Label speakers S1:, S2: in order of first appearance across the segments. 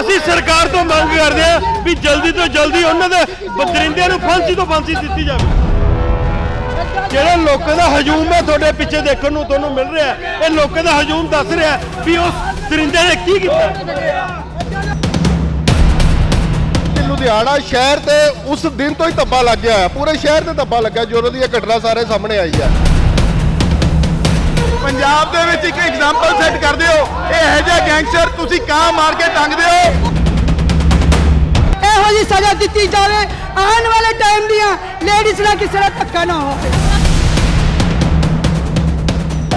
S1: ਅਸੀਂ ਸਰਕਾਰ ਤੋਂ ਮੰਗ ਕਰਦੇ ਹਾਂ ਵੀ ਜਲਦੀ ਤੋਂ ਜਲਦੀ ਉਹਨਾਂ ਦੇ ਦਰਿੰਦਿਆਂ ਨੂੰ ਫਾਂਸੀ ਤੋਂ ਫਾਂਸੀ ਦਿੱਤੀ ਜਾਵੇ। ਜਿਹੜਾ ਲੋਕਾਂ ਦਾ ਹਜੂਮ ਹੈ, ਤੁਹਾਡੇ ਪਿੱਛੇ ਦੇਖਣ ਨੂੰ ਤੁਹਾਨੂੰ ਮਿਲ ਰਿਹਾ ਇਹ ਲੋਕਾਂ ਦਾ ਹਜੂਮ ਦੱਸ ਰਿਹਾ ਵੀ ਉਸ ਦਰਿੰਦੇ ਨੇ ਕੀ ਕੀਤਾ।
S2: ਲੁਧਿਆਣਾ ਸ਼ਹਿਰ ਤੇ ਉਸ ਦਿਨ ਤੋਂ ਹੀ ਧੱਬਾ ਲੱਗ ਗਿਆ ਪੂਰੇ ਸ਼ਹਿਰ ਤੇ ਧੱਬਾ ਲੱਗਾ ਜਦੋਂ ਦੀ ਇਹ ਘਟਨਾ ਸਾਰੇ ਸਾਹਮਣੇ ਆਈ ਹੈ।
S3: ਪੰਜਾਬ ਦੇ ਵਿੱਚ ਇੱਕ ਐਗਜ਼ਾਮਪਲ ਸੈੱਟ ਕਰਦੇ ਹੋ। ਇਹ ਇਹੋ ਜਿਹਾ ਗੈਂਗਸਟਰ ਤੁਸੀਂ ਕਾਂ ਮਾਰ ਕੇ ਟੰਗਦੇ ਹੋ।
S4: ਇਹੋ ਜੀ ਸਜ਼ਾ ਦਿੱਤੀ ਜਾਵੇ ਆਉਣ ਵਾਲੇ ਟਾਈਮ ਦੀਆਂ ਲੇਡੀਜ਼ ਨਾਲ ਕਿਸੇ ਦਾ ਧੱਕਾ ਨਾ ਹੋਵੇ।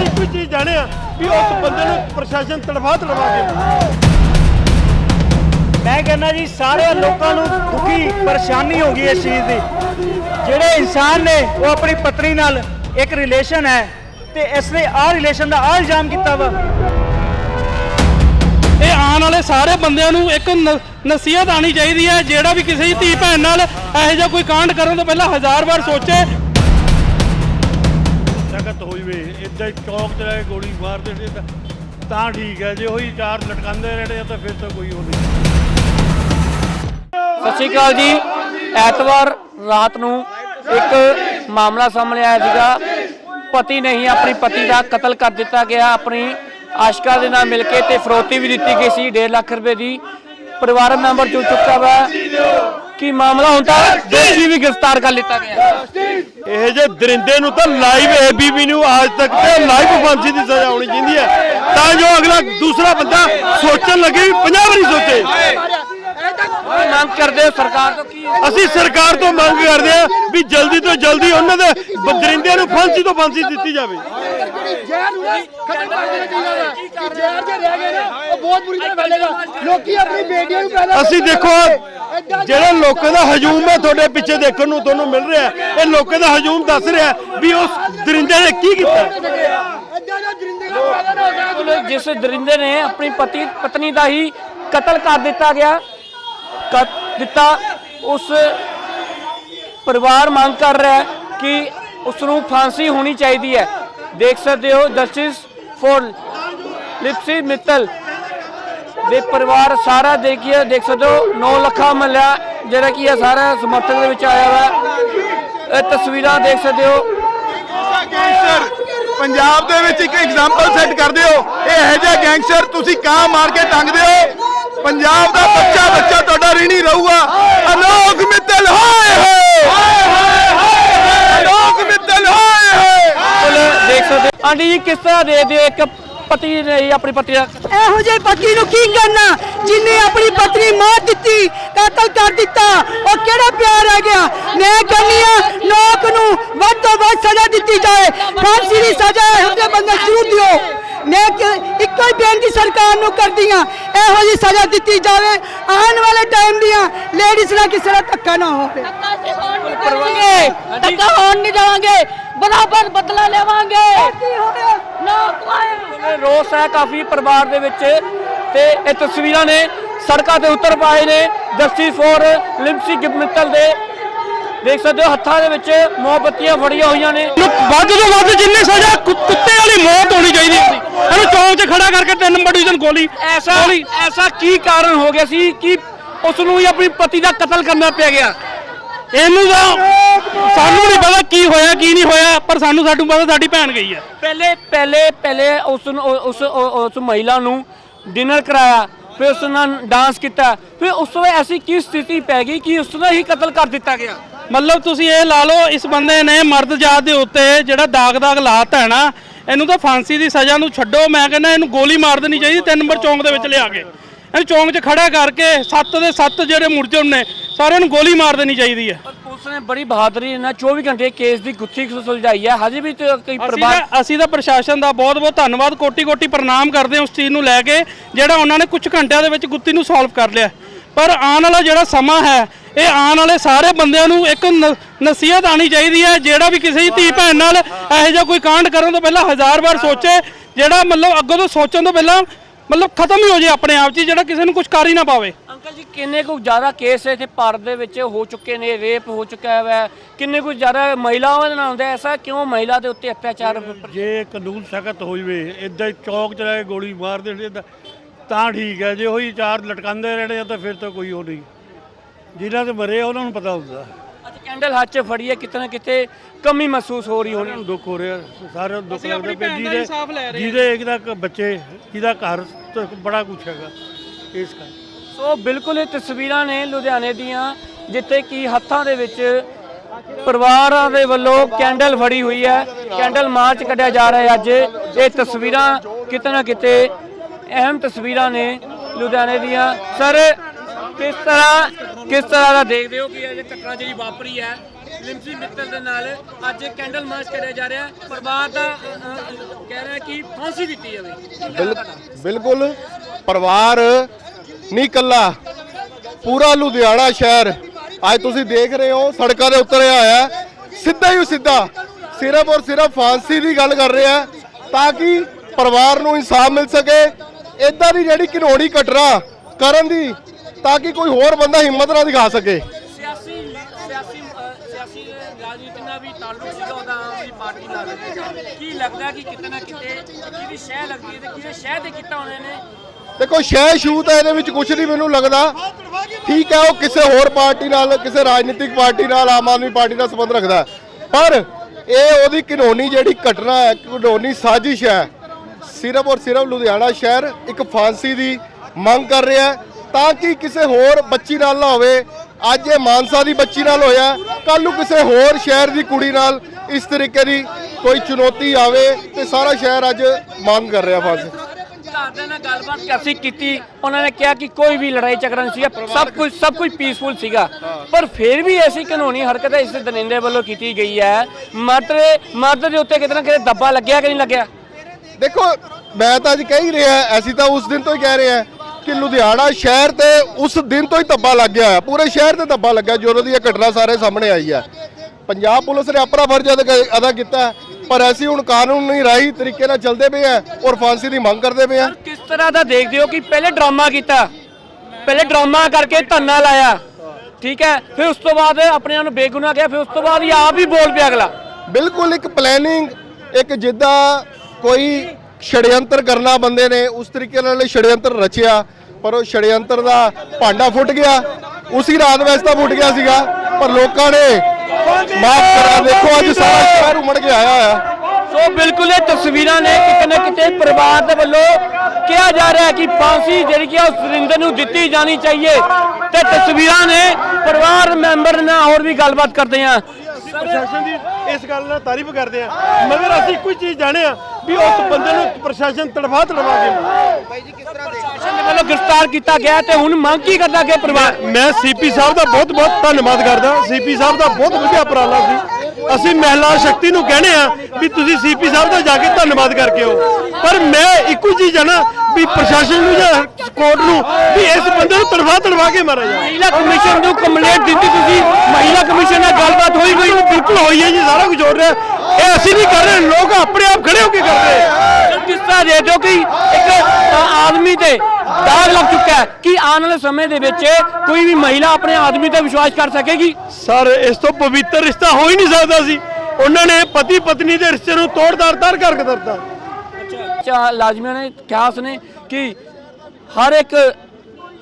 S1: ਇੱਕ ਚੀਜ਼ ਜਾਣਿਆ ਵੀ ਉਸ ਬੰਦੇ ਨੂੰ ਪ੍ਰਸ਼ਾਸਨ ਤੜਫਾ ਤੜਫਾ ਕੇ
S5: ਮੈਂ ਕਹਿੰਦਾ ਜੀ ਸਾਰੇ ਲੋਕਾਂ ਨੂੰ ਦੁਖੀ ਪਰੇਸ਼ਾਨੀ ਹੋ ਗਈ ਇਸ ਚੀਜ਼ ਦੀ। ਜਿਹੜੇ ਇਨਸਾਨ ਨੇ ਉਹ ਆਪਣੀ ਪਤਨੀ ਨਾਲ ਇੱਕ ਰਿਲੇਸ਼ਨ ਹੈ। ਤੇ ਇਸ ਨੇ ਆਹ ਰਿਲੇਸ਼ਨ ਦਾ ਆਹ ਇਲਜ਼ਾਮ ਕੀਤਾ ਵਾ।
S6: ਇਹ ਆਉਣ ਵਾਲੇ ਸਾਰੇ ਬੰਦਿਆਂ ਨੂੰ ਇੱਕ ਨਸੀਹਤ ਆਣੀ ਚਾਹੀਦੀ ਹੈ ਜਿਹੜਾ ਵੀ ਕਿਸੇ ਦੀ ਧੀ ਭੈਣ ਨਾਲ ਇਹੋ ਜਿਹਾ ਕੋਈ ਕਾਂਡ ਕਰਨ ਤੋਂ ਪਹਿਲਾਂ ਹਜ਼ਾਰ ਵਾਰ ਸੋਚੇ।
S1: ਸਖਤ ਹੋਈ ਵੇ ਇਦਾਂ ਹੀ ਚੌਕ ਤੇ ਰਹਿ ਕੇ ਗੋਲੀ ਮਾਰ ਦੇਣੀ ਤਾਂ ਤਾਂ ਠੀਕ ਹੈ ਜੇ ਉਹੀ ਚਾਰ ਲਟਕਾਉਂਦੇ ਰਹੇ ਤਾਂ ਫਿਰ ਤਾਂ ਕੋਈ ਨਹੀਂ।
S7: ਸਤਿ ਸ਼੍ਰੀ ਅਕਾਲ ਜੀ। ਐਤਵਾਰ ਰਾਤ ਨੂੰ ਇੱਕ ਮਾਮਲਾ ਸਾਹਮਣੇ ਆਇਆ ਸੀਗਾ। ਪਤੀ ਨੇ ਹੀ ਆਪਣੀ ਪਤੀ ਦਾ ਕਤਲ ਕਰ ਦਿੱਤਾ ਗਿਆ। ਆਪਣੀ ਆਸ਼ਕਾ ਦੇ ਨਾਲ ਮਿਲ ਕੇ ਤੇ ਫਰੋਤੀ ਵੀ ਦਿੱਤੀ ਗਈ ਸੀ 1.5 ਲੱਖ ਰੁਪਏ ਦੀ। ਪਰਿਵਾਰਕ ਮੈਂਬਰ ਚੁੱਕ ਚੁੱਕਾ ਵਾ। ਕੀ ਮਾਮਲਾ ਹੁਣ ਤਾਂ ਦੋਸ਼ੀ ਵੀ ਗ੍ਰਿਫਤਾਰ ਕਰ ਲਿੱਤਾ ਗਿਆ।
S1: ਇਹ ਜੇ ਦਰਿੰਦੇ ਨੂੰ ਤਾਂ ਲਾਈਵ ਏਬੀਪੀ ਨੂੰ ਅੱਜ ਤੱਕ ਤੇ ਲਾਈਵ ਫਾਂਸੀ ਦੀ ਸਜ਼ਾ ਹੋਣੀ ਚਾਹੀਦੀ ਹੈ। ਤਾਂ ਜੋ ਅਗਲਾ ਦੂਸਰਾ ਬੰਦਾ ਸੋਚਣ ਲੱਗੇ ਵੀ 50 ਵਾਰੀ ਸੋਚੇ।
S7: ਕੀ ਮੰਗ ਕਰਦੇ ਹੋ ਸਰਕਾਰ ਤੋਂ ਕੀ
S1: ਅਸੀਂ ਸਰਕਾਰ ਤੋਂ ਮੰਗ ਕਰਦੇ ਆ ਵੀ ਜਲਦੀ ਤੋਂ ਜਲਦੀ ਉਹਨਾਂ ਦੇ ਦਰਿੰਦਿਆਂ ਨੂੰ ਫਾਂਸੀ ਤੋਂ ਫਾਂਸੀ ਦਿੱਤੀ ਜਾਵੇ।
S4: ਲੋਕੀ ਆਪਣੀ ਬੇਟੀਆਂ ਨੂੰ ਪਹਿਲਾਂ
S1: ਅਸੀਂ ਦੇਖੋ ਜਿਹੜੇ ਲੋਕਾਂ ਦਾ ਹਜੂਮ ਹੈ ਤੁਹਾਡੇ ਪਿੱਛੇ ਦੇਖਣ ਨੂੰ ਤੁਹਾਨੂੰ ਮਿਲ ਰਿਹਾ ਹੈ, ਇਹ ਲੋਕਾਂ ਦਾ ਹਜੂਮ ਦੱਸ ਰਿਹਾ ਹੈ ਵੀ ਉਸ ਦਰਿੰਦੇ ਨੇ ਕੀ ਕੀਤਾ
S4: ਐਡਾ ਦਾ ਦਰਿੰਦੇ ਦਾ ਪੈਦਾ ਨਾ ਹੋ। ਜਾਣਾ
S7: ਬਿਲਕੁਲ ਜਿਸ ਦਰਿੰਦੇ ਨੇ ਆਪਣੀ ਪਤੀ ਪਤਨੀ ਦਾ ਹੀ ਕਤਲ ਕਰ ਦਿੱਤਾ ਗਿਆ। ਕਰ ਦਿੱਤਾ। ਉਸ ਪਰਿਵਾਰ ਮੰਗ ਕਰ ਰਿਹਾ ਹੈ ਕਿ ਉਸ ਨੂੰ ਫਾਂਸੀ ਹੋਣੀ ਚਾਹੀਦੀ ਹੈ। ਦੇਖ ਸਕਦੇ ਹੋ ਜਸਟਿਸ ਫॉर ਲਿਪਸੀ ਮਿੱਤਲ ਦੇ ਪਰਿਵਾਰ ਸਾਰਾ ਦੇਖੀਏ ਦੇਖ ਸਕਦੇ ਹੋ 9 ਲੱਖਾਂ ਮੱਲਿਆ ਜਿਹੜਾ ਕੀ ਹੈ ਸਾਰਾ ਸਮਰਥਨ ਦੇ ਵਿੱਚ ਆਇਆ ਹੋਇਆ। ਇਹ ਤਸਵੀਰਾਂ ਦੇਖ ਸਕਦੇ ਹੋ।
S3: ਪੰਜਾਬ ਦੇ ਵਿੱਚ ਇੱਕ ਐਗਜ਼ਾਮਪਲ ਸੈੱਟ ਕਰਦੇ ਹੋ ਇਹ ਇਹੋ ਜਿਹਾ ਗੈਂਗਸਟਰ ਤੁਸੀਂ ਕਾਂ ਮਾਰ ਕੇ ਟੰਗਦੇ ਹੋ ਪੰਜਾਬ ਦਾ ਬੱਚਾ ਬੱਚਾ ਤੁਹਾਡਾ ਰੀਣੀ ਰਹੂਗਾ। ਅਲੋਕ ਮਿੱਤਲ ਹਾਏ ਹਾਏ। ਅਲੋਕ ਮਿੱਤਲ ਹਾਏ ਹਾਏ।
S7: ਬਿਲਕੁਲ ਦੇਖ ਸਕਦੇ ਹੋ। ਆਂਟੀ ਜੀ ਕਿਸ ਤਰ੍ਹਾਂ ਦੇ ਦਿਓ ਇੱਕ ਪਤੀ ਨੇ ਆਪਣੀ ਪਤੀ ਦਾ।
S4: ਇਹੋ ਜਿਹੇ ਪਤੀ ਨੂੰ ਕੀ ਕਰਨਾ? ਜਿਨੇ ਆਪਣੀ ਪਤਨੀ ਮਾਰ ਦਿੱਤੀ ਕਤਲ ਕਰ ਦਿੱਤਾ ਉਹ ਕਿਹੜਾ ਪਿਆਰ ਰਹਿ ਗਿਆ? ਮੈਂ ਕਹਿੰਦੀ ਆ ਲੋਕ ਨੂੰ ਵੱਧ ਤੋਂ ਵੱਧ ਸਜ਼ਾ ਦਿੱਤੀ ਜਾਏ। ਫਾਂਸੀ ਦੀ ਸਜ਼ਾ ਜਿਹੇ ਬੰਦੇ ਜ਼ਰੂਰ ਦਿਓ। ਮੈਂ ਕਿ- ਇੱਕੋ ਹੀ ਬੇਨਤੀ ਸਰਕਾਰ ਨੂੰ ਕਰਦੀ ਆ ਇਹੋ ਜਿਹੀ ਸਜ਼ਾ ਦਿੱਤੀ ਜਾਵੇ ਆਉਣ ਵਾਲੇ ਟਾਈਮ ਦੀਆਂ ਲੇਡੀਜ਼ ਨਾਲ ਕਿਸੇ ਦਾ ਧੱਕਾ ਨਾ ਹੋਵੇ।
S8: ਧੱਕਾ ਹੋਣ ਨਹੀਂ ਦੇਵਾਂਗੇ। ਬਰਾਬਰ ਬਦਲਾ ਲੈਵਾਂਗੇ। ਨਾ ਕੁਆਏ
S7: ਰੋਸ ਹੈ ਕਾਫੀ ਪਰਿਵਾਰ ਦੇ ਵਿੱਚ ਤੇ ਇਹ ਤਸਵੀਰਾਂ ਨੇ ਸੜਕਾਂ ਤੇ ਉਤਰ ਪਾਏ ਨੇ। ਜਸਟਿਸ ਫੋਰ ਲਿਮਸੀ ਗਿਬ ਮਿੱਤਲ ਦੇ ਦੇਖ ਸਕਦੇ ਹੋ ਹੱਥਾਂ ਦੇ ਵਿੱਚ ਮੋਮਬੱਤੀਆਂ ਫੜੀਆਂ ਹੋਈਆਂ ਨੇ।
S6: ਵੱਧ ਤੋਂ ਵੱਧ ਜਿੰਨੀ ਸਜ਼ਾ ਕੁ- ਕੁੱਤੇ ਵਾਲੀ ਮੌਤ ਹੋਣੀ ਚਾਹੀਦੀ ਸੀ। ਇਹਨੂੰ ਚੌਂਕ 'ਚ ਖੜਾ ਕਰਕੇ ਤਿੰਨ ਨੰਬਰ ਡਿਵੀਜ਼ਨ ਗੋਲੀ
S7: ਐਸਾ ਐਸਾ ਕੀ ਕਾਰਨ ਹੋ ਗਿਆ ਸੀ ਕਿ ਉਸ ਨੂੰ ਹੀ ਆਪਣੀ ਪਤੀ ਦਾ ਕਤਲ ਕਰਨਾ ਪਿਆ ਗਿਆ?
S6: ਇਹਨੂੰ ਤਾਂ ਸਾਨੂੰ ਨਹੀਂ ਪਤਾ ਕੀ ਹੋਇਆ ਕੀ ਨਹੀਂ ਹੋਇਆ ਪਰ ਸਾਨੂੰ ਸਾਨੂੰ ਪਤਾ ਸਾਡੀ ਭੈਣ ਗਈ ਹੈ
S7: ਪਹਿਲੇ ਪਹਿਲੇ ਪਹਿਲੇ ਉਸ ਨੂੰ ਉਹ- ਉਸ ਉਹ- ਉਸ ਮਹਿਲਾ ਨੂੰ ਡਿਨਰ ਕਰਾਇਆ ਫਿਰ ਉਸ ਨਾਲ ਡਾਂਸ ਕੀਤਾ ਫਿਰ ਉਸ ਵੇਲੇ ਐਸੀ ਕੀ ਸਥਿਤੀ ਪੈ ਗਈ ਕਿ ਉਸ ਦਾ ਹੀ ਕਤਲ ਕਰ ਦਿੱਤਾ ਗਿਆ?
S6: ਮਤਲਬ ਤੁਸੀਂ ਇਹ ਲਾ ਲਓ ਇਸ ਬੰਦੇ ਨੇ ਮਰਦ ਜਾਤ ਦੇ ਉੱਤੇ ਜਿਹੜਾ ਦਾਗ ਦਾਗ ਲਾਤਾ ਹੈ ਨਾ ਇਹਨੂੰ ਤਾਂ ਫਾਂਸੀ ਦੀ ਸਜ਼ਾ ਨੂੰ ਛੱਡੋ। ਮੈਂ ਕਹਿੰਦਾ ਇਹਨੂੰ ਗੋਲੀ ਮਾਰ ਦੇਣੀ ਚਾਹੀਦੀ ਤਿੰਨ ਨੰਬਰ ਚੌਂਕ ਦੇ ਵਿੱਚ ਲਿਆ ਕੇ। ਇਹਨੂੰ ਚੌਂਕ 'ਚ ਖੜਾ ਕਰਕੇ ਸੱਤ ਦੇ ਸੱਤ ਜਿਹੜੇ ਮੁਰਜਮ ਨੇ ਸਾਰਿਆਂ ਨੂੰ ਗੋਲੀ ਮਾਰ ਦੇਣੀ ਚਾਹੀਦੀ ਹੈ।
S7: ਪੁਲਿਸ ਨੇ ਬੜੀ ਬਹਾਦਰੀ ਨਾਲ 24 ਘੰਟੇ ਕੇਸ ਦੀ ਗੁੱਥੀ ਸੁਲਝਾਈ ਹੈ। ਹਜੇ ਵੀ ਕਈ
S6: ਅਸੀਂ
S7: ਪਰਿਵਾਰ
S6: ਅਸੀਂ ਤਾਂ ਪ੍ਰਸ਼ਾਸਨ ਦਾ ਬਹੁਤ ਬਹੁਤ ਧੰਨਵਾਦ। ਕੋਟੀ ਕੋਟੀ ਪ੍ਰਣਾਮ ਕਰਦੇ ਹਾਂ ਉਸ ਚੀਜ਼ ਨੂੰ ਲੈ ਕੇ ਜਿਹੜਾ ਉਹਨਾਂ ਨੇ ਕੁਝ ਘੰਟਿਆਂ ਦੇ ਵਿੱਚ ਗੁੱਤੀ ਨੂੰ ਸੋਲਵ ਕਰ ਲਿਆ। ਪਰ ਆਉਣ ਵਾਲਾ ਜਿਹੜਾ ਸਮਾਂ ਹੈ ਇਹ ਆਉਣ ਵਾਲੇ ਸਾਰੇ ਬੰਦਿਆਂ ਨੂੰ ਇੱਕ ਨਸੀਹਤ ਆਣੀ ਚਾਹੀਦੀ ਹੈ ਜਿਹੜਾ ਵੀ ਕਿਸੇ ਦੀ ਧੀ ਭੈਣ ਨਾਲ ਇਹੋ ਜਿਹਾ ਕੋਈ ਕਾਂਡ ਕਰਨ ਤੋਂ ਪਹਿਲਾਂ ਹਜ਼ਾਰ ਵਾਰ ਸੋਚੇ ਜਿਹੜਾ ਮਤਲਬ ਅੱਗੋਂ ਤੋਂ ਸੋਚਣ ਤੋਂ ਪਹਿਲਾਂ ਮਤਲਬ ਖਤਮ ਹੀ ਹੋ ਜੇ ਆਪਣੇ ਆਪ 'ਚ ਹੀ, ਜਿਹੜਾ ਕਿਸੇ ਨੂੰ ਕੁਝ ਕਰ ਹੀ ਨਾ ਪਾਵੇ।
S7: ਅੰਕਲ ਜੀ ਕਿੰਨੇ ਕੁ ਜ਼ਿਆਦਾ ਕੇਸ ਇੱਥੇ ਭਾਰਤ ਦੇ ਵਿੱਚ ਹੋ ਚੁੱਕੇ ਨੇ ਰੇਪ ਹੋ ਚੁੱਕਾ ਹੈ ਕਿੰਨੇ ਕੁ ਜ਼ਿਆਦਾ ਮਹਿਲਾਵਾਂ ਦੇ ਨਾਲ ਹੁੰਦਾ ਹੈ? ਐਸਾ ਕਿਉਂ ਮਹਿਲਾ ਦੇ ਉੱਤੇ ਅਤਿਆਚਾਰ
S1: ਜੇ ਕਾਨੂੰਨ ਸਖਤ ਹੋਈ ਵੇ ਇਦਾਂ ਹੀ ਚੌਕ ਚ ਰਹਿ ਕੇ ਗੋਲੀ ਮਾਰ ਦੇਣੀ ਤਾਂ ਤਾਂ ਠੀਕ ਹੈ ਜੇ ਉਹੀ ਚਾਰ ਲਟਕਾਉਂਦੇ ਰਹਿਣੇ ਆ ਤਾਂ ਫਿਰ ਤਾਂ ਕੋਈ ਉਹ ਨਹੀਂ। ਜਿਨ੍ਹਾਂ ਤੇ ਮਰੇ ਆ, ਉਹਨਾਂ ਨੂੰ ਪਤਾ ਹੁੰਦਾ।
S7: ਅੱਜ ਕੈਂਡਲ ਹੱਥ 'ਚ ਫੜੀ ਹੈ ਕਿਤੇ ਨਾ ਕਿਤੇ ਕਮੀ ਮਹਿਸੂਸ ਹੋ ਰਹੀ ਹੋਣੀ।
S1: ਨੂੰ ਦੁੱਖ ਹੋ ਰਿਹਾ ਸਾਰਿਆਂ ਨੂੰ ਦੁੱਖ
S6: ਅਸੀਂ
S1: ਲੱਗਦਾ
S6: ਆਪਣੀ
S1: ਪਿਆ
S6: ਭੈਣ ਦਾ ਇਨਸਾਫ਼ ਲੈ ਰਹੇ ਹਾਂ।
S1: ਜਿਹਦੇ ਇੱਕ ਦਾ ਕ- ਬੱਚੇ ਜਿਹਦਾ ਘਰ ਤੇ ਬੜਾ ਕੁਛ ਹੈਗਾ ਇਸ ਕਰਕੇ।
S7: ਸੋ ਬਿਲਕੁਲ ਇਹ ਤਸਵੀਰਾਂ ਨੇ ਲੁਧਿਆਣੇ ਦੀਆਂ ਜਿੱਥੇ ਕਿ ਹੱਥਾਂ ਦੇ ਵਿੱਚ ਪਰਿਵਾਰਾਂ ਦੇ ਵੱਲੋਂ ਕੈਂਡਲ ਫੜੀ ਹੋਈ ਹੈ। ਕੈਂਡਲ ਮਾਰਚ ਕੱਢਿਆ ਜਾ ਰਿਹਾ ਹੈ ਅੱਜ। ਇਹ ਤਸਵੀਰਾਂ ਕਿਤੇ ਨਾ ਕਿਤੇ ਅਹਿਮ ਤਸਵੀਰਾਂ ਨੇ ਲੁਧਿਆਣੇ ਦੀਆਂ। ਸਰ ਕਿਸ ਤਰ੍ਹਾਂ ਕਿਸ ਤਰ੍ਹਾਂ ਦਾ ਦੇਖਦੇ ਹੋ ਕਿ ਇਹ ਘਟਨਾ ਜਿਹੜੀ ਵਾਪਰੀ ਹੈ ਲਿਮਸੀ ਮਿੱਤਲ ਦੇ ਨਾਲ? ਅੱਜ ਕੈਂਡਲ ਮਾਰਚ ਕੱਢਿਆ ਜਾ ਰਿਹਾ ਹੈ। ਪਰਿਵਾਰ ਦਾ ਅ, ਅ, ਕਹਿ ਰਿਹਾ ਕਿ ਫਾਂਸੀ ਦਿੱਤੀ ਜਾਵੇ।
S2: ਬਿਲ-? ਬਿਲਕੁਲ ਪਰਿਵਾਰ ਨਹੀਂ ਕੱਲਾ ਪੂਰਾ ਲੁਧਿਆਣਾ ਸ਼ਹਿਰ ਅੱਜ ਤੁਸੀਂ ਦੇਖ ਰਹੇ ਹੋ ਸੜਕਾਂ ਦੇ ਉਤਰਿਆ ਹੋਇਆ ਹੈ। ਸਿੱਧਾ ਹੀ ਸਿੱਧਾ ਸਿਰਫ ਔਰ ਸਿਰਫ ਫਾਂਸੀ ਦੀ ਗੱਲ ਕਰ ਰਿਹਾ ਹੈ ਤਾਂ ਕਿ ਪਰਿਵਾਰ ਨੂੰ ਇਨਸਾਫ ਮਿਲ ਸਕੇ। ਇਦਾਂ ਦੀ ਜਿਹੜੀ ਘਿਨੌਣੀ ਘਟਨਾ ਕਰਨ ਦੀ ਤਾਂ ਕਿ ਕੋਈ ਹੋਰ ਬੰਦਾ ਹਿੰਮਤ ਨਾ ਦਿਖਾ ਸਕੇ।
S7: ਸਿਆਸੀ ਸਿਆਸੀ ਅ, ਸਿਆਸੀ ਰਾਜਨੀਤੀ ਨਾਲ ਵੀ ਤਾਲੁਕ ਸੀਗਾ ਉਹਦਾ ਆਮ ਆਦਮੀ ਪਾਰਟੀ ਨਾਲ ਕੀ ਲੱਗਦਾ ਕਿ ਕਿਤੇ ਨਾ ਕਿਤੇ ਕਿਹਦੀ ਸ਼ਹਿ ਲੱਗਦੀ ਹੈ ਤੇ ਕਿਹਦੇ ਸ਼ਹਿ ਤੇ ਕੀਤਾ ਉਹਨਾਂ ਨੇ?
S2: ਦੇਖੋ ਸ਼ਹਿ ਸ਼ੂ ਤਾਂ ਇਹਦੇ ਵਿੱਚ ਕੁਝ ਨਹੀਂ ਮੈਨੂੰ ਲੱਗਦਾ। ਠੀਕ ਹੈ ਉਹ ਕਿਸੇ ਹੋਰ ਪਾਰਟੀ ਨਾਲ ਕਿਸੇ ਰਾਜਨੀਤਿਕ ਪਾਰਟੀ ਨਾਲ ਆਮ ਆਦਮੀ ਪਾਰਟੀ ਨਾਲ ਸੰਬੰਧ ਰੱਖਦਾ ਹੈ। ਪਰ ਇਹ ਉਹਦੀ ਘਿਨੌਣੀ ਜਿਹੜੀ ਘਟਨਾ ਹੈ ਘਿਨੌਣੀ ਸਾਜ਼ਿਸ਼ ਹੈ ਸਿਰਫ ਔਰ ਸਿਰਫ ਲੁਧਿਆਣਾ ਸ਼ਹਿਰ ਇੱਕ ਫਾਂਸੀ ਦੀ ਮੰਗ ਕਰ ਰਿਹਾ ਹੈ। ਤਾਂ ਕਿ ਕਿਸੇ ਹੋਰ ਬੱਚੀ ਨਾਲ ਨਾ ਹੋਵੇ। ਅੱਜ ਇਹ ਮਾਨਸਾ ਦੀ ਬੱਚੀ ਨਾਲ ਹੋਇਆ। ਕੱਲ ਨੂੰ ਕਿਸੇ ਹੋਰ ਸ਼ਹਿਰ ਦੀ ਕੁੜੀ ਨਾਲ ਇਸ ਤਰੀਕੇ ਦੀ ਕੋਈ ਚੁਣੌਤੀ ਆਵੇ ਤੇ ਸਾਰਾ ਸ਼ਹਿਰ ਅੱਜ ਮੰਗ ਕਰ ਰਿਹਾ ਫਾਂਸੀ।
S7: ਘਰਦਿਆਂ ਨਾਲ ਗੱਲਬਾਤ ਅਸੀਂ ਕੀਤੀ। ਉਹਨਾਂ ਨੇ ਕਿਹਾ ਕਿ ਕੋਈ ਵੀ ਲੜਾਈ ਝਗੜਾ ਨਹੀਂ ਸੀਗਾ। ਸਭ ਕੁਝ ਸਭ ਕੁਝ ਪੀਸਫੁਲ ਸੀਗਾ। ਪਰ ਫਿਰ ਵੀ ਐਸੀ ਕਾਨੂੰਨੀ ਹਰਕਤ ਇਸ ਦਰਿੰਦੇ ਵੱਲੋਂ ਕੀਤੀ ਗਈ ਹੈ। ਮਰਦ ਮਰਦ ਦੇ ਉੱਤੇ ਕਿਤੇ ਨਾ ਕਿਤੇ ਦੱਬਾ ਲੱਗਿਆ ਕਿ ਨਹੀਂ ਲੱਗਿਆ?
S2: ਦੇਖੋ ਮੈਂ ਤਾਂ ਅੱਜ ਕਹਿ ਹੀ ਰਿਹਾ ਅਸੀਂ ਤਾਂ ਉਸ ਦਿਨ ਤੋਂ ਹੀ ਕਹਿ ਰਹੇ ਹਾਂ। ਕਿ ਲੁਧਿਆਣਾ ਸ਼ਹਿਰ ਤੇ ਉਸ ਦਿਨ ਤੋਂ ਹੀ ਧੱਬਾ ਲੱਗ ਗਿਆ ਹੈ ਪੂਰੇ ਸ਼ਹਿਰ ਤੇ ਧੱਬਾ ਲੱਗਾ ਜਦੋਂ ਦੀ ਇਹ ਘਟਨਾ ਸਾਰੇ ਸਾਹਮਣੇ ਆਈ ਹੈ ਪੰਜਾਬ ਪੁਲਿਸ ਨੇ ਆਪਣਾ ਫਰਜ਼ ਅਦਾ- ਕੀਤਾ ਪਰ ਅਸੀਂ ਹੁਣ ਕਾਨੂੰਨੀ ਰਾਹੀ ਤਰੀਕੇ ਨਾਲ ਚੱਲਦੇ ਪਏ ਆ ਔਰ ਫਾਂਸੀ ਦੀ ਮੰਗ ਕਰਦੇ ਪਏ ਆ।
S7: ਕਿਸ ਤਰ੍ਹਾਂ ਦਾ ਦੇਖਦੇ ਹੋ ਕਿ ਪਹਿਲੇ ਡਰਾਮਾ ਕੀਤਾ? ਪਹਿਲੇ ਡਰਾਮਾ ਕਰਕੇ ਧਰਨਾ ਲਾਇਆ। ਠੀਕ ਹੈ ਫਿਰ ਉਸ ਤੋਂ ਬਾਅਦ ਆਪਣੇ ਆਪ ਨੂੰ ਬੇਗੁਨਾਹ ਕਿਹਾ ਫਿਰ ਉਸ ਤੋਂ ਬਾਅਦ ਹੀ ਆਪ ਹੀ ਬੋਲ ਪਿਆ ਅਗਲਾ।
S2: ਬਿਲਕੁਲ ਇੱਕ ਪਲੈਨਿੰਗ ਇੱਕ ਜਿੱਦਾਂ ਕੋਈ ਛੜਯੰਤਰ ਕਰਨਾ ਬੰਦੇ ਨੇ ਉਸ ਤਰੀਕੇ ਨਾਲ ਛੜਯੰਤਰ ਰਚਿਆ ਪਰ ਉਹ ਛੜਯੰਤਰ ਦਾ ਭਾਂਡਾ ਫੁੱਟ ਗਿਆ ਉਸੇ ਰਾਤ ਵੈਸੇ ਤਾਂ ਫੁੱਟ ਗਿਆ ਸੀਗਾ ਪਰ ਲੋਕਾਂ ਨੇ ਮਾਫ ਕਰਾ ਦੇਖੋ ਅੱਜ ਸਾਰਾ ਸ਼ਹਿਰ ਉਮੜ ਕੇ ਆਇਆ ਹੋਇਆ
S7: ਸੋ ਬਿਲਕੁਲ ਇਹ ਤਸਵੀਰਾਂ ਨੇ ਕਿਤੇ ਨਾ ਕਿਤੇ ਪਰਿਵਾਰ ਦੇ ਵੱਲੋਂ ਕਿਹਾ ਜਾ ਰਿਹਾ ਹੈ ਕਿ ਫਾਂਸੀ ਜਿਹੜੀ ਕਿ ਆ ਉਸ ਸੁਰਿੰਦਰ ਨੂੰ ਦਿੱਤੀ ਜਾਣੀ ਚਾਹੀਏ ਤੇ ਤਸਵੀਰਾਂ ਨੇ ਪਰਿਵਾਰ ਮੈਂਬਰ ਨਾਲ ਹੋਰ ਵੀ ਗੱਲਬਾਤ ਕਰਦੇ ਆ
S1: ਪ੍ਰਸ਼ਾਸਨ ਦੀ ਇਸ ਗੱਲ ਨਾਲ ਤਾਰੀਫ ਕਰਦੇ ਆ ਮਗਰ ਅਸੀਂ ਹੀ ਚੀਜ਼ ਜਾਣੇ ਆ ਵੀ ਉਸ ਬੰਦੇ ਨੂੰ ਪ੍ਰਸ਼ਾਸਨ ਤੜਫਾ ਤੜਫਾ ਕੇ
S7: ਪ੍ਰਸ਼ਾਸਨ ਦੇ ਵੱਲੋਂ ਗ੍ਰਿਫਤਾਰ ਕੀਤਾ ਗਿਆ ਤੇ ਹੁਣ ਮੰਗ ਕੀ ਕਰਦਾ ਕਿ ਪਰਿਵਾਰ?
S1: ਮੈਂ ਸੀਪੀ ਸਾਹਿਬ ਦਾ ਬਹੁਤ ਬਹੁਤ ਧੰਨਵਾਦ ਕਰਦਾ। ਸੀਪੀ ਸਾਹਿਬ ਦਾ ਬਹੁਤ ਵਧੀਆ ਉਪਰਾਲਾ ਸੀ। ਅਸੀਂ ਮਹਿਲਾ ਸ਼ਕਤੀ ਨੂੰ ਕਹਿੰਦੇ ਆ ਵੀ ਤੁਸੀਂ ਸੀਪੀ ਸਾਹਿਬ ਦਾ ਜਾ ਕੇ ਧੰਨਵਾਦ ਕਰਕੇ ਆਓ। ਪਰ ਮੈਂ ਇੱਕੋ ਚੀਜ਼ ਜਾਣਾ ਵੀ ਪ੍ਰਸ਼ਾਸਨ ਨੂੰ ਜਾਂ ਕੋਰਟ ਨੂੰ ਵੀ ਇਸ ਬੰਦੇ ਨੂੰ ਤੜਫਾ ਤੜਫਾ ਕੇ ਮਾਰਿਆ ਜਾਵੇ।
S7: ਮਹਿਲਾ ਕਮਿਸ਼ਨ ਨੂੰ ਕੰਪਲੇਂਟ ਦਿੱਤੀ ਤੁਸੀਂ। ਮਹਿਲਾ ਕਮਿਸ਼ਨ ਨਾਲ ਗੱਲਬਾਤ ਹੋਈ ਕੋਈ?
S1: ਬਿਲਕੁਲ ਹੋਈ ਹੈ ਜੀ ਸਾਰਾ ਕੁਝ ਹੋ ਰਿਹਾ। ਇਹ ਅਸੀਂ ਨਹੀਂ ਕਰ ਰਹੇ ਲੋਕ ਆਪਣੇ ਆਪ ਖੜੇ ਹੋ ਕੇ ਕਰ ਰਹੇ। ਆ
S7: ਕਿਸ ਤਰ੍ਹਾਂ ਦੇ ਦਿਓ ਕਿ ਇੱਕ ਆਦਮੀ ਤੇ ਦਾਗ ਲੱਗ ਚੁੱਕਾ ਹੈ ਕਿ ਆਉਣ ਵਾਲੇ ਸਮੇਂ ਦੇ ਵਿੱਚ ਕੋਈ ਵੀ ਮਹਿਲਾ ਆਪਣੇ ਆਦਮੀ ਤੇ ਵਿਸ਼ਵਾਸ ਕਰ ਸਕੇਗੀ।
S1: ਸਰ ਇਸ ਤੋਂ ਪਵਿੱਤਰ ਰਿਸ਼ਤਾ ਹੋ ਹੀ ਨਹੀਂ ਸਕਦਾ ਸੀ। ਉਹਨਾਂ ਨੇ ਪਤੀ ਪਤਨੀ ਦੇ ਰਿਸ਼ਤੇ ਨੂੰ ਤੋੜਦਾਰ ਤਾਰ ਕਰਕੇ ਦਿੱਤਾ
S7: ਚਾ ਲਾਜ਼ਮੀਆਂ ਨੇ ਕਿਆਸ ਨੇ ਕਿ ਹਰ ਇੱਕ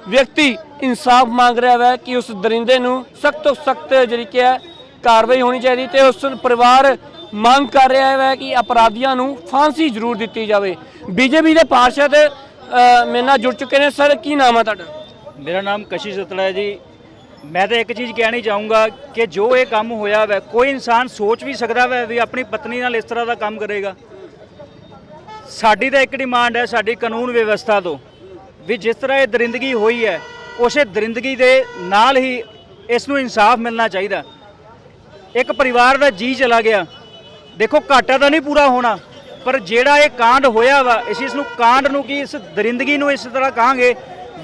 S7: ਵਿਅਕਤੀ ਇਨਸਾਫ ਮੰਗ ਰਿਹਾ ਹੈ ਕਿ ਉਸ ਦਰਿੰਦੇ ਨੂੰ ਸਖਤ ਤੋਂ ਸਖਤ ਜਿਹੜੀ ਕਿ ਹੈ ਕਾਰਵਾਈ ਹੋਣੀ ਚਾਹੀਦੀ ਤੇ ਉਸ ਪਰਿਵਾਰ ਮੰਗ ਕਰ ਰਿਹਾ ਹੈ ਕਿ ਅਪਰਾਧੀਆਂ ਨੂੰ ਫਾਂਸੀ ਜ਼ਰੂਰ ਦਿੱਤੀ ਜਾਵੇ। ਬੀਜੇਪੀ ਦੇ ਪਾਰਸ਼ਦ ਮੇਰੇ ਨਾਲ ਜੁੜ ਚੁੱਕੇ ਨੇ। ਸਰ, ਕੀ ਨਾਮ ਹੈ ਤੁਹਾਡਾ?
S5: ਮੇਰਾ ਨਾਮ ਕਸ਼ਿਸ਼ ਸਤਲਾ ਹੈ ਜੀ। ਮੈਂ ਤਾਂ ਇੱਕ ਚੀਜ਼ ਕਹਿਣੀ ਚਾਹੂੰਗਾ ਕਿ ਜੋ ਇਹ ਕੰਮ ਹੋਇਆ ਵੈ, ਕੋਈ ਇਨਸਾਨ ਸੋਚ ਵੀ ਸਕਦਾ ਵੈ ਵੀ ਆਪਣੀ ਪਤਨੀ ਨਾਲ ਇਸ ਤਰ੍ਹਾਂ ਦਾ ਕੰਮ ਕਰੇਗਾ। ਸਾਡੀ ਤਾਂ ਇੱਕ ਡਿਮਾਂਡ ਹੈ ਸਾਡੀ ਕਾਨੂੰਨ ਵਿਵਸਥਾ ਤੋਂ ਵੀ ਜਿਸ ਤਰ੍ਹਾਂ ਇਹ ਦਰਿੰਦਗੀ ਹੋਈ ਹੈ, ਉਸੇ ਦਰਿੰਦਗੀ ਦੇ ਨਾਲ ਹੀ ਇਸ ਨੂੰ ਇਨਸਾਫ ਮਿਲਣਾ ਚਾਹੀਦਾ। ਇੱਕ ਪਰਿਵਾਰ ਦਾ ਜੀ ਚਲਾ ਗਿਆ। ਦੇਖੋ ਘਾਟਾ ਤਾਂ ਨਹੀਂ ਪੂਰਾ ਹੋਣਾ, ਪਰ ਜਿਹੜਾ ਇਹ ਕਾਂਡ ਹੋਇਆ ਵਾ ਅਸੀਂ ਇਸ ਨੂੰ ਕਾਂਡ ਨੂੰ ਕੀ, ਇਸ ਦਰਿੰਦਗੀ ਨੂੰ ਇਸ ਤਰ੍ਹਾਂ ਕਹਾਂਗੇ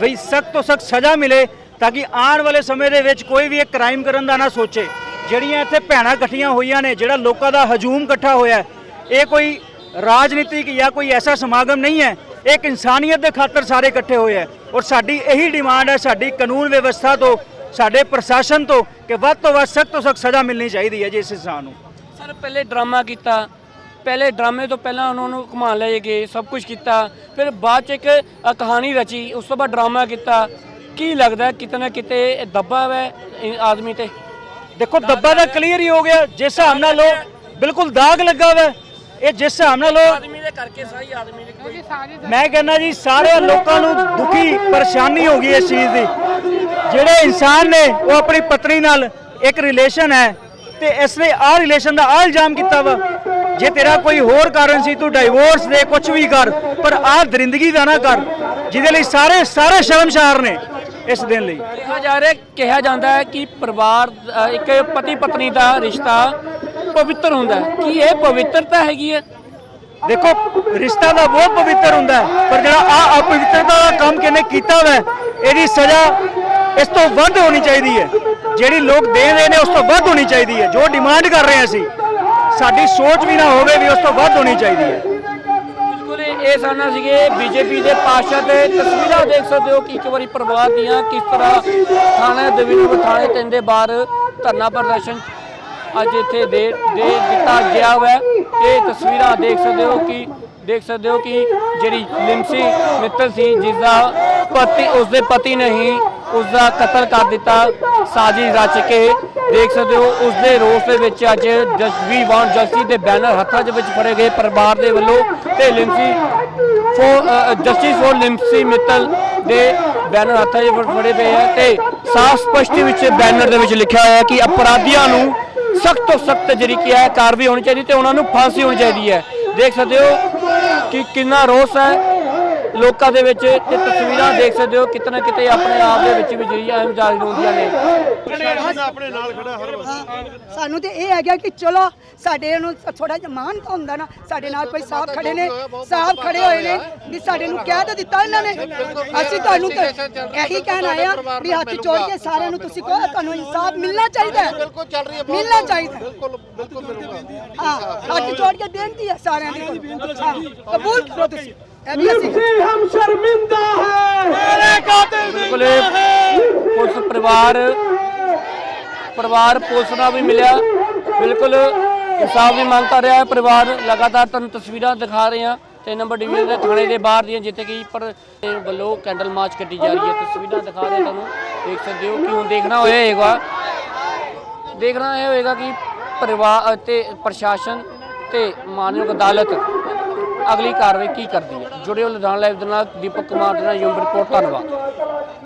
S5: ਵੀ ਸਖਤ ਤੋਂ ਸਖਤ ਸਜ਼ਾ ਮਿਲੇ ਤਾਂ ਕਿ ਆਉਣ ਵਾਲੇ ਸਮੇਂ ਦੇ ਵਿੱਚ ਕੋਈ ਵੀ ਇਹ ਕ੍ਰਾਈਮ ਕਰਨ ਦਾ ਨਾ ਸੋਚੇ। ਜਿਹੜੀਆਂ ਇੱਥੇ ਭੈਣਾਂ ਇਕੱਠੀਆਂ ਹੋਈਆਂ ਨੇ, ਜਿਹੜਾ ਲੋਕਾਂ ਦਾ ਹਜੂਮ ਇਕੱਠਾ ਹੋਇਆ, ਇਹ ਕੋਈ ਰਾਜਨੀਤਿਕ ਜਾਂ ਕੋਈ ਐਸਾ ਸਮਾਗਮ ਨਹੀਂ ਹੈ ਇਹ ਇੱਕ ਇਨਸਾਨੀਅਤ ਦੇ ਖਾਤਰ ਸਾਰੇ ਇਕੱਠੇ ਹੋਏ ਹੈ। ਔਰ ਸਾਡੀ ਇਹੀ ਡਿਮਾਂਡ ਹੈ, ਸਾਡੀ ਕਾਨੂੰਨ ਵਿਵਸਥਾ ਤੋਂ, ਸਾਡੇ ਪ੍ਰਸ਼ਾਸਨ ਤੋਂ ਕਿ ਵੱਧ ਤੋਂ ਵੱਧ ਸਖਤ ਤੋਂ ਸਖਤ ਸਜ਼ਾ ਮਿਲਣੀ ਚਾਹੀਦੀ ਹੈ ਜੀ ਇਸ ਇਨਸਾਨ ਨੂੰ।
S7: ਸਰ ਪਹਿਲੇ ਡਰਾਮਾ ਕੀਤਾ। ਪਹਿਲੇ ਡਰਾਮੇ ਤੋਂ ਪਹਿਲਾਂ ਉਹਨਾਂ ਨੂੰ ਘੁਮਾਉਣ ਲੈ ਗਏ ਸਭ ਕੁਝ ਕੀਤਾ। ਫਿਰ ਬਾਅਦ ਚ ਇੱਕ ਅ, ਕਹਾਣੀ ਰਚੀ ਉਸ ਤੋਂ ਬਾਅਦ ਡਰਾਮਾ ਕੀਤਾ। ਕੀ ਲੱਗਦਾ ਕਿਤੇ ਨਾ ਕਿਤੇ ਇਹ ਦੱਬਾ ਹੈ ਇਹ ਆਦਮੀ ਤੇ?
S5: ਦੇਖੋ ਦੱਬਾ ਤਾਂ ਕਲੀਅਰ ਹੀ ਹੋ ਗਿਆ। ਜਿਸ ਹਿਸਾਬ ਨਾਲ ਉਹ ਬਿਲਕੁਲ ਦਾਗ ਲੱਗਾ ਵਾ ਇਹ ਜਿਸ ਹਿਸਾਬ ਨਾਲ ਉਹ
S7: ਆਦਮੀ ਦੇ ਕਰਕੇ ਸਹੀ ਆਦਮੀ ਦੇ ਕੋਈ
S5: ਮੈਂ ਕਹਿੰਦਾ ਜੀ ਸਾਰੇ ਲੋਕਾਂ ਨੂੰ ਦੁਖੀ ਪਰੇਸ਼ਾਨੀ ਹੋ ਗਈ ਇਸ ਚੀਜ਼ ਦੀ। ਜਿਹੜੇ ਇਨਸਾਨ ਨੇ ਉਹ ਆਪਣੀ ਪਤਨੀ ਨਾਲ ਇੱਕ ਰਿਲੇਸ਼ਨ ਹੈ। ਤੇ ਇਸ ਨੇ ਆਹ ਰਿਲੇਸ਼ਨ ਦਾ ਆਹ ਇਲਜ਼ਾਮ ਕੀਤਾ ਵਾ। ਜੇ ਤੇਰਾ ਕੋਈ ਹੋਰ ਕਾਰਨ ਸੀ ਤੂੰ ਡਾਈਵੋਰਸ ਦੇ ਕੁਝ ਵੀ ਕਰ ਪਰ ਆਹ ਦਰਿੰਦਗੀ ਦਾ ਨਾ ਕਰ ਜਿਹਦੇ ਲਈ ਸਾਰੇ ਸਾਰੇ ਸ਼ਰਮਸ਼ਾਰ ਨੇ ਇਸ ਦਿਨ ਲਈ।
S7: ਕਿਹਾ ਜਾ ਰਿਹਾ ਕਿਹਾ ਜਾਂਦਾ ਹੈ ਕਿ ਪਰਿਵਾਰ ਇੱਕ ਪਤੀ ਪਤਨੀ ਦਾ ਰਿਸ਼ਤਾ ਪਵਿੱਤਰ ਹੁੰਦਾ ਹੈ। ਕੀ ਇਹ ਪਵਿੱਤਰਤਾ ਹੈਗੀ ਹੈ?
S5: ਦੇਖੋ ਰਿਸ਼ਤਾ ਤਾਂ ਬਹੁਤ ਪਵਿੱਤਰ ਹੁੰਦਾ ਹੈ ਪਰ ਜਿਹੜਾ ਆ ਅਪਵਿੱਤਰਤਾ ਦਾ ਕੰਮ ਕਿਨੇ ਕੀਤਾ ਵਾ ਇਹਦੀ ਸਜ਼ਾ ਇਸ ਤੋਂ ਵੱਧ ਹੋਣੀ ਚਾਹੀਦੀ ਹੈ। ਜਿਹੜੀ ਲੋਕ ਦੇ ਰਹੇ ਨੇ ਉਸ ਤੋਂ ਵੱਧ ਹੋਣੀ ਚਾਹੀਦੀ ਹੈ। ਜੋ ਡਿਮਾਂਡ ਕਰ ਰਹੇ ਅਸੀਂ, ਸਾਡੀ ਸੋਚ ਵੀ ਨਾ ਹੋਵੇ ਵੀ ਉਸ ਤੋਂ ਵੱਧ ਹੋਣੀ ਚਾਹੀਦੀ ਹੈ।
S7: ਬਿਲਕੁਲ ਇਹ ਸਾਨਾ ਸੀਗੇ, ਬੀਜੇਪੀ ਦੇ ਪਾਸ਼ਾ ਤੇ ਤਸਵੀਰਾਂ ਦੇਖ ਸਕਦੇ ਹੋ ਕਿ ਇੱਕ ਵਾਰੀ ਪਰਿਵਾਰ ਦੀਆਂ ਕਿਸ ਤਰ੍ਹਾਂ ਥਾਣੇ ਦੇ ਵਿੱਚ ਥਾਣੇ ਤਿੰਨ ਦੇ ਬਾਹਰ ਧਰਨਾ ਪ੍ਰਦਰਸ਼ਨ ਅੱਜ ਇੱਥੇ ਦੇ ਦੇ ਦਿੱਤਾ ਗਿਆ ਹੋਇਆ ਇਹ ਤਸਵੀਰਾਂ ਦੇਖ ਸਕਦੇ ਹੋ ਕਿ, ਦੇਖ ਸਕਦੇ ਹੋ ਕਿ ਜਿਹੜੀ ਲਿਮਸੀ ਮਿੱਤਲ ਸੀ ਜਿਸ ਦਾ ਪਤੀ, ਉਸਦੇ ਪਤੀ ਨਹੀਂ ਉਸ ਦਾ ਕਤਲ ਕਰ ਦਿੱਤਾ। ਸਾਜ਼ਿਸ਼ ਰਚ ਕੇ ਦੇਖ ਸਕਦੇ ਹੋ ਉਸ ਦੇ ਰੋਸ ਦੇ ਵਿੱਚ ਅੱਜ ਜਸਵੀ ਵਾਂਟ ਜਸਟਿਸ ਦੇ ਬੈਨਰ ਹੱਥਾਂ ਦੇ ਵਿੱਚ ਫੜੇ ਗਏ ਪਰਿਵਾਰ ਦੇ ਵੱਲੋਂ ਤੇ ਲਿਮਸੀ ਫੋਰ ਜਸਟਿਸ ਫੋਰ ਲਿਮਸੀ ਮਿੱਤਲ ਦੇ ਬੈਨਰ ਹੱਥਾਂ 'ਚ ਫੜੇ ਪਏ ਹੈ ਤੇ ਸਾਫ਼ ਸਪਸ਼ਟ ਵਿੱਚ ਬੈਨਰ ਦੇ ਵਿੱਚ ਲਿਖਿਆ ਹੋਇਆ ਕਿ ਅਪਰਾਧੀਆਂ ਨੂੰ ਸਖਤ ਤੋਂ ਸਖਤ ਜਿਹੜੀ ਕੀ ਹੈ, ਕਾਰਵਾਈ ਹੋਣੀ ਚਾਹੀਦੀ ਤੇ ਉਹਨਾਂ ਨੂੰ ਫਾਂਸੀ ਹੋਣੀ ਚਾਹੀਦੀ ਹੈ। ਦੇਖ ਸਕਦੇ ਹੋ ਕਿ ਕਿੰਨਾ ਰੋਸ ਹੈ ਲੋਕਾਂ ਦੇ ਵਿੱਚ ਤੇ ਤਸਵੀਰਾਂ ਦੇਖ ਸਕਦੇ ਹੋ ਕਿਤਨਾ ਕਿਤੇ ਆਪਣੇ ਆਪ ਦੇ ਵਿੱਚ ਵੀ ਜਿਹੜੀ ਅਹਿਮ ਜਾਰੀ ਹੁੰਦੀਆਂ ਨੇ।
S1: ਆਪਣੇ ਨਾਲ ਖੜਾ ਹਰ ਵਕਤ
S4: ਸਾਨੂੰ ਤੇ ਇਹ ਹੈਗਾ ਕਿ ਚਲੋ ਸਾਡੇ ਨੂੰ ਥੋੜਾ ਜਿਹਾ ਮਾਨ ਤਾਂ ਹੁੰਦਾ ਨਾ ਸਾਡੇ ਨਾਲ ਕੋਈ ਸਾਹਿਬ ਖੜੇ ਨੇ ਸਾਹਿਬ ਖੜੇ ਹੋਏ ਨੇ ਵੀ ਸਾਡੇ ਨੂੰ ਕਹਿ ਤਾਂ ਦਿੱਤਾ ਇਹਨਾਂ ਨੇ। ਅਸੀਂ ਤੁਹਾਨੂੰ ਤਾਂ ਇਹੀ ਕਹਿਣ ਆਏ ਆ ਵੀ ਹੱਥ ਜੋੜ ਕੇ ਸਾਰਿਆਂ ਨੂੰ ਤੁਸੀਂ ਕਹੋ ਤੁਹਾਨੂੰ ਇਨਸਾਫ ਮਿਲਣਾ ਚਾਹੀਦਾ ਹੈ। ਬਿਲਕੁਲ ਚੱਲ ਰਹੀ ਹੈ ਮਿਲਣਾ ਚਾਹੀਦਾ ਬਿਲਕੁਲ ਬਿਲਕੁਲ ਮਿਲੂਗਾ ਹਾਂ ਹੱਥ ਜੋੜ ਕੇ ਬੇਨਤੀ ਹੈ ਸਾਰਿਆਂ ਦੀ। ਹਾਂ, ਕਬੂਲ ਕਰੋ ਤੁਸੀਂ। ਵੀ ਅਸੀਂ
S7: ਬਿਲਕੁਲ ਪੁਲਿਸ ਪਰਿਵਾਰ ਪਰਿਵਾਰ ਪੁਲਿਸ ਨਾਲ ਵੀ ਮਿਲਿਆ। ਬਿਲਕੁਲ ਇਨਸਾਫ ਦੀ ਮੰਗ ਕਰ ਰਿਹਾ ਹੈ। ਪਰਿਵਾਰ ਲਗਾਤਾਰ ਤੁਹਾਨੂੰ ਤਸਵੀਰਾਂ ਦਿਖਾ ਰਹੇ ਹਾਂ। ਤੇ ਨੰਬਰ ਡਿਵੀਜ਼ਨ ਦੇ ਥਾਣੇ ਦੇ ਬਾਹਰ ਦੀਆਂ ਜਿੱਥੇ ਕਿ ਪਰ ਵੱਲੋਂ ਕੈਂਡਲ ਮਾਰਚ ਕੱਢੀ ਜਾ ਰਹੀ ਹੈ। ਤਸਵੀਰਾਂ ਦਿਖਾ ਰਹੇ ਤੁਹਾਨੂੰ। ਦੇਖ ਸਕਦੇ ਹੋ ਕਿ ਹੁਣ ਦੇਖਣਾ ਹੋਏਗਾ। ਦੇਖਣਾ ਇਹ ਹੋਏਗਾ ਕਿ ਪਰਿਵਾਰ ਅਤੇ ਪ੍ਰਸ਼ਾਸਨ ਤੇ ਮਾਨਯੋਗ ਅਦਾਲਤ ਅਗਲੀ ਕਾਰਵਾਈ ਕੀ ਕਰਦੀ ਹੈ? ਜੁੜਿਓ ਲੁਧਿਆਣਾ ਲਾਈਵ ਦੇ ਨਾਲ। ਦੀਪਕ ਕੁਮਾਰ ਦੇ ਨਾਲ, ਯੂਮ ਰਿਪੋਰਟ, ਧੰਨਵਾਦ।